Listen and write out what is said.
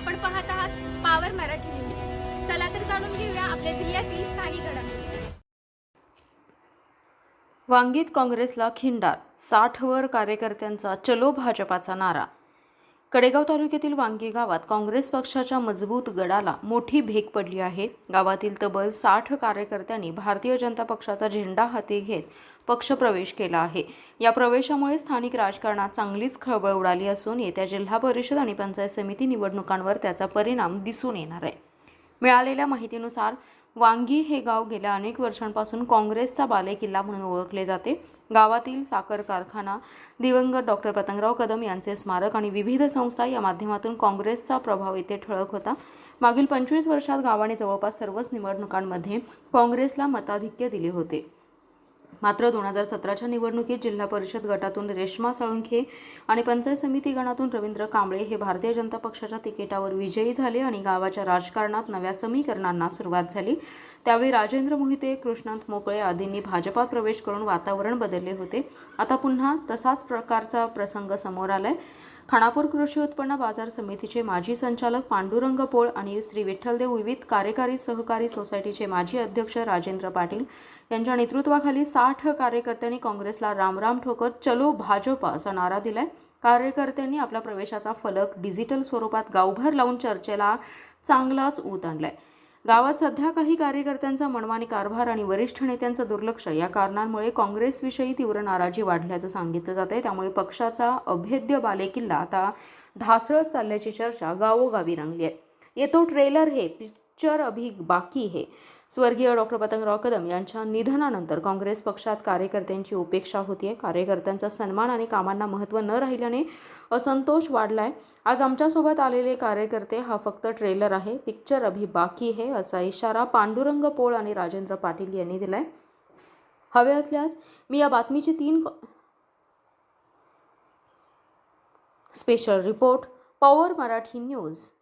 आपण पाहत आहात पावर मराठी न्यूज चला तर जाणून घेऊया आपल्या जिल्ह्यातील स्थानिक घडामोडी. वांगीत काँग्रेसला खिंडार साठवर कार्यकर्त्यांचा चलो भाजपाचा नारा कडेगाव तालुक्यातील वांगी गावात काँग्रेस पक्षाच्या मजबूत गडाला मोठी भेक पडली आहे. गावातील तब्बल साठ कार्यकर्त्यांनी भारतीय जनता पक्षाचा झेंडा हाती घेत पक्षप्रवेश केला आहे. या प्रवेशामुळे स्थानिक राजकारणात चांगलीच खळबळ उडाली असून येत्या जिल्हा परिषद आणि पंचायत समिती निवडणुकांवर त्याचा परिणाम दिसून येणार आहे. मिळालेल्या माहितीनुसार वांगी हे गाव गेल्या अनेक वर्षांपासून काँग्रेसचा बालेकिल्ला म्हणून ओळखले जाते. गावातील साखर कारखाना दिवंगत डॉक्टर पतंगराव कदम यांचे स्मारक आणि विविध संस्था या माध्यमातून काँग्रेसचा प्रभाव येथे ठळक होता. मागील पंचवीस वर्षात गावाने जवळपास सर्वच निवडणुकांमध्ये काँग्रेसला मताधिक्य दिले होते. मात्र दोन हजार सतराच्या निवडणुकीत जिल्हा परिषद गटातून रेश्मा साळुंखे आणि पंचायत समिती गणातून रवींद्र कांबळे हे भारतीय जनता पक्षाच्या तिकिटावर विजयी झाले आणि गावाच्या राजकारणात नव्या समीकरणांना सुरुवात झाली. त्यावेळी राजेंद्र मोहिते कृष्णांत मोकळे आदींनी भाजपात प्रवेश करून वातावरण बदलले होते. आता पुन्हा तसाच प्रकारचा प्रसंग समोर आलाय. खानापूर कृषी उत्पन्न बाजार समितीचे माजी संचालक पांडुरंग पोळ आणि श्री विठ्ठलदेव विविध कार्यकारी सहकारी सोसायटीचे माजी अध्यक्ष राजेंद्र पाटील यांच्या नेतृत्वाखाली साठ कार्यकर्त्यांनी काँग्रेसला रामराम ठोकत चलो भाजपा असा नारा दिलाय. कार्यकर्त्यांनी आपल्या प्रवेशाचा फलक डिजिटल स्वरूपात गावभर लावून चर्चेला चांगलाच ऊत आणलाय. गावात सध्या काही कार्यकर्त्यांचा मनमानी कारभार आणि वरिष्ठ नेत्यांचं दुर्लक्ष या कारणांमुळे काँग्रेसविषयी तीव्र नाराजी वाढल्याचं सांगितलं जात आहे त्यामुळे पक्षाचा अभेद्य बालेकिल्ला आता ढासळत चालल्याची चर्चा गावोगावी रंगली आहे. येतो ट्रेलर हे पिक्चर अभी बाकी हे. स्वर्गीय डॉक्टर पतंगराव कदम यांच्या निधनानंतर काँग्रेस पक्षात कार्यकर्त्यांची उपेक्षा होतीये कार्यकर्त्यांचा सन्मान आणि कामांना महत्त्व न राहिल्याने असंतोष वाढलाय. आज आमच्यासोबत आलेले कार्यकर्ते हा फक्त ट्रेलर आहे. पिक्चर अभी बाकी है असा इशारा पांडुरंग पोळ आणि राजेंद्र पाटील यांनी दिलाय. हवे असल्यास मी या बातमीची तीन special report power Marathi news.